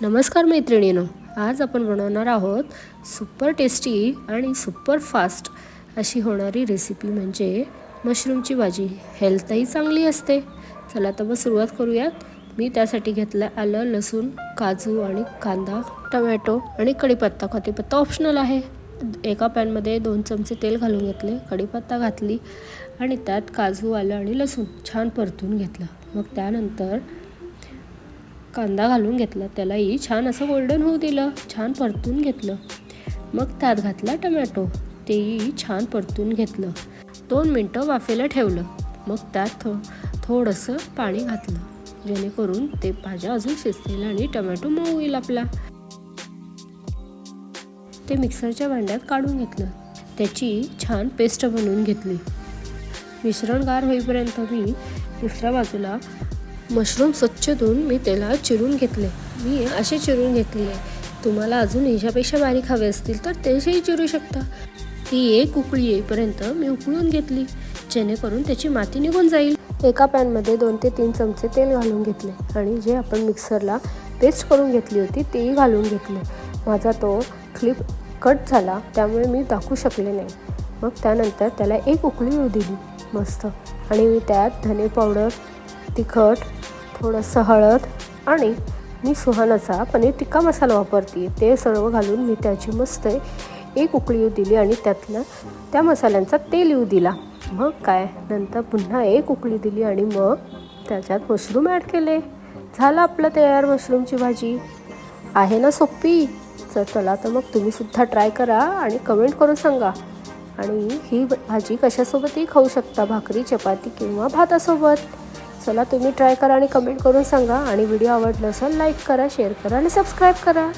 नमस्कार मैत्रिणीनो आज आपण बनवणार आहोत सुपर टेस्टी आणि सुपर फास्ट अशी होणारी रेसिपी म्हणजे मशरूमची भाजी. हेल्थही चांगली असते. चला तर मग सुरुवात करूयात. मी त्यासाठी घेतलं आलं लसूण काजू आणि कांदा टमॅटो आणि कढीपत्ता. कढीपत्ता ऑप्शनल आहे. एका पॅनमध्ये दोन चमचे तेल घालून घेतले कढीपत्ता घातली आणि त्यात काजू आलं आणि लसूण छान परतून घेतलं. मग त्यानंतर कांदा घालून घेतला. त्यालाही छान असं गोल्डन होऊ दिलं. छान परतून घेतलं. मग त्यात घातला टमॅटो. तेही छान परतून घेतलं. दोन मिनटं वाफेला ठेवलं. मग त्यात थो थोडंसं पाणी घातलं. जेणेकरून ते भाज्या अजून शिजतील आणि टमॅटो मऊ होईल आपला. ते मिक्सरच्या भांड्यात काढून घेतलं. त्याची छान पेस्ट बनवून घेतली. मिश्रण गार होईपर्यंत मी दुसऱ्या बाजूला मशरूम स्वच्छ धुवून मी त्याला चिरून घेतले. मी असे चिरून घेतली आहे तुम्हाला अजून ह्याच्यापेक्षा बारीक हवे असतील तर तेही चिरू शकता. ती एक उकळी येईपर्यंत मी उकळून घेतली जेणेकरून त्याची माती निघून जाईल. एका पॅनमध्ये दोन ते तीन चमचे तेल घालून घेतले आणि जे आपण मिक्सरला पेस्ट करून घेतली होती तेही घालून घेतले. माझा तो क्लिप कट झाला त्यामुळे मी दाखवू शकले नाही. मग त्यानंतर त्याला एक उकळी येऊ दिली मस्त. आणि मी त्यात धने पावडर तिखट थोडंसं हळद आणि मी सुहानाचा पनीर टिक्का मसाला वापरते. ते सर्व घालून मी त्याची मस्त एक उकळी येऊ दिली आणि त्यातलं त्या मसाल्यांचा तेल येऊ दिला. मग काय? नंतर पुन्हा एक उकळी दिली आणि मग त्याच्यात मशरूम ॲड केले. झालं आपलं तयार मशरूमची भाजी. आहे ना सोपी तर चला तर मग तुम्हीसुद्धा ट्राय करा आणि कमेंट करून सांगा. आणि ही भाजी कशासोबतही खाऊ शकता. भाकरी चपाती किंवा भातासोबत. चला तुम्ही ट्राय करा आणि कमेंट करून सांगा. आणि व्हिडिओ आवडला असेल लाईक करा शेअर करा आणि सबस्क्राईब करा.